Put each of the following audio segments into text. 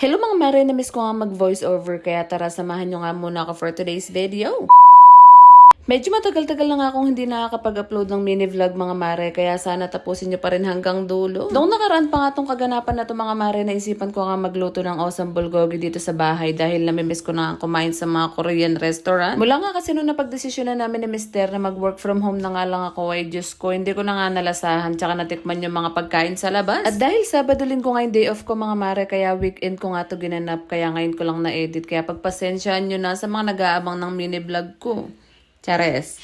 Hello mga mare, na-miss ko nga mag-voice over kaya tara samahan nyo nga muna ako for today's video. Medyo matagal-tagal na nga akong hindi nakakapag-upload ng mini vlog mga mare kaya sana tapusin nyo pa rin hanggang dulo. Noong nakaraan pa nga tong kaganapan na to mga mare naisipan ko nga magluto ng awesome bulgogi dito sa bahay dahil namimiss ko na nga kumain sa mga Korean restaurant. Mula nga kasi nung napagdesisyon na namin ni Mister na mag-work from home na nga lang ako ay Diyos ko hindi ko na nga nalasahan tsaka natikman yung mga pagkain sa labas. At dahil Sabado linggo nga yung day off ko mga mare kaya weekend ko nga to ginanap kaya ngayon ko lang na-edit kaya pagpasensyaan nyo na sa mga nag-aabang ng mini vlog ko. Chares.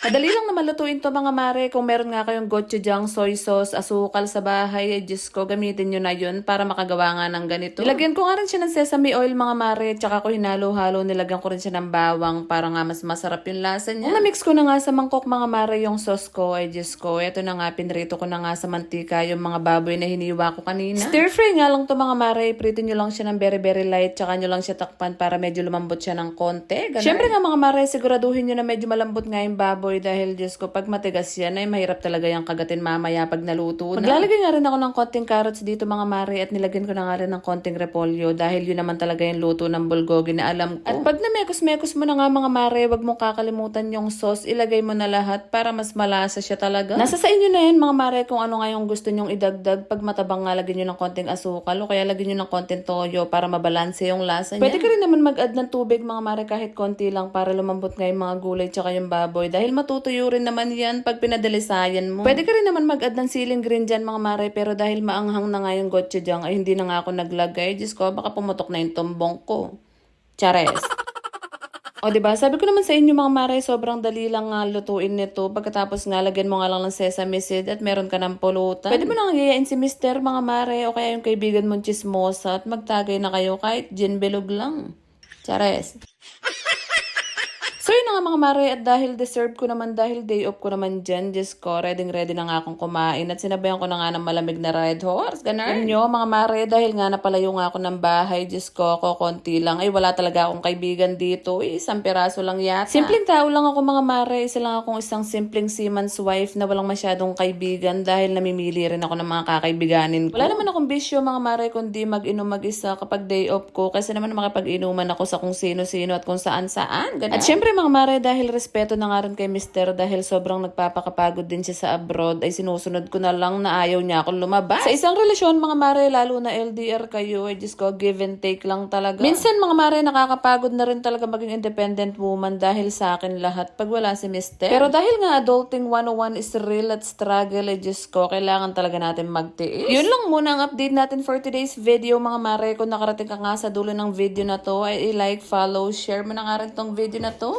Madali lang na malutuin to mga mare. Kung meron nga kayong gochujang, soy sauce, asukal sa bahay, eh, Diyos ko, gamitin nyo na yun para makagawa nga ng ganito. Nilagyan ko nga rin siya ng sesame oil mga mare, tsaka ko hinalo-halo, nilagyan ko rin siya ng bawang para nga mas masarap yung lasa niya. Na-mix ko na nga sa mangkok mga mare yung sauce ko, ay Diyos ko, eto na nga, pinrito ko na nga sa mantika yung mga baboy na hiniwa ko kanina. Stir fry nga lang to mga mare, prito nyo lang siya ng very very light, tsaka nyo lang siya takpan para medyo lumambot siya ng konti. Ganun. Siyempre nga mga mare, siguraduhin nyo na medyo malambot nga yung baboy dahil Diyos ko, pag matigas yan ay mahirap talaga yung kagatin mamaya pag naluto na. Maglalagay nga rin ako ng konting carrots dito mga mare at nilagyan ko na nga rin ng konting repolyo dahil yun naman talaga yung luto ng bulgogi na alam ko. At pag namekos-mekos mo na nga mga mare, wag mong kakalimutan yung sauce, ilagay mo na lahat para mas malasa siya talaga. Nasa sa inyo na yan mga mare kung ano nga yung gusto nyong idagdag. Pag matabang nga, lagyan nyo ng konting asukal o kaya lagyan nyo ng konting toyo para mabalanse yung lasa niya. Pwede ka rin naman mag-add ng tubig mga mare kahit konti lang para lumambot nga yung mga gulay tsaka yung baboy dahil matutuyo rin naman yan pag pinadalisayan mo. Pwede ka rin naman mag-add ng siling green dyan mga mare pero dahil maanghang na nga yung gochujang ay hindi na nga ako naglagay. Diyos ko, baka pumutok na yung tumbong ko. Chares. O, ba? Sabi ko naman sa inyo mga mare, sobrang dali lang nga lutuin nito. Pagkatapos nga, lagyan mo nga lang ng sesame seed at meron ka ng pulutan. Pwede mo nang yayain si mister mga mare o kaya yung kaibigan mong chismosa at magtagay na kayo kahit gin lang. Chares. Na nga mga mare at dahil deserve ko naman dahil day off ko naman dyan, Diyos ko, ready ready na nga akong kumain at sinabayan ko na nga ng malamig na red horse, ganun. Yun nyo mga mare, dahil nga napalayo nga ako ng bahay, Diyos ko, ako konti lang, ay wala talaga akong kaibigan dito, eh, isang piraso lang yata. Simpleng tao lang ako mga mare, isa lang akong isang simpleng seaman's wife na walang masyadong kaibigan dahil namimili rin ako ng mga kakaibiganin ko. Wala naman akong bisyo mga mare kundi mag-inom mag-isa kapag day off ko kasi naman makipag-inuman ako sa kung sino-sino at kung saan-saan. Ganun. At syempre mga mare, dahil respeto na nga rin kay mister dahil sobrang nagpapakapagod din siya sa abroad, ay sinusunod ko na lang na ayaw niya akong lumabas. Sa isang relasyon mga mare, lalo na LDR kayo, ay just ko give and take lang talaga. Minsan mga mare, nakakapagod na rin talaga maging independent woman dahil sa akin lahat pag wala si mister. Pero dahil nga adulting 101 is real at struggle, ay just ko, kailangan talaga natin magtiis. Yun lang muna ang update natin for today's video mga mare. Kung nakarating ka nga sa dulo ng video na to, ay i-like, follow, share mo na nga rin tong video na to.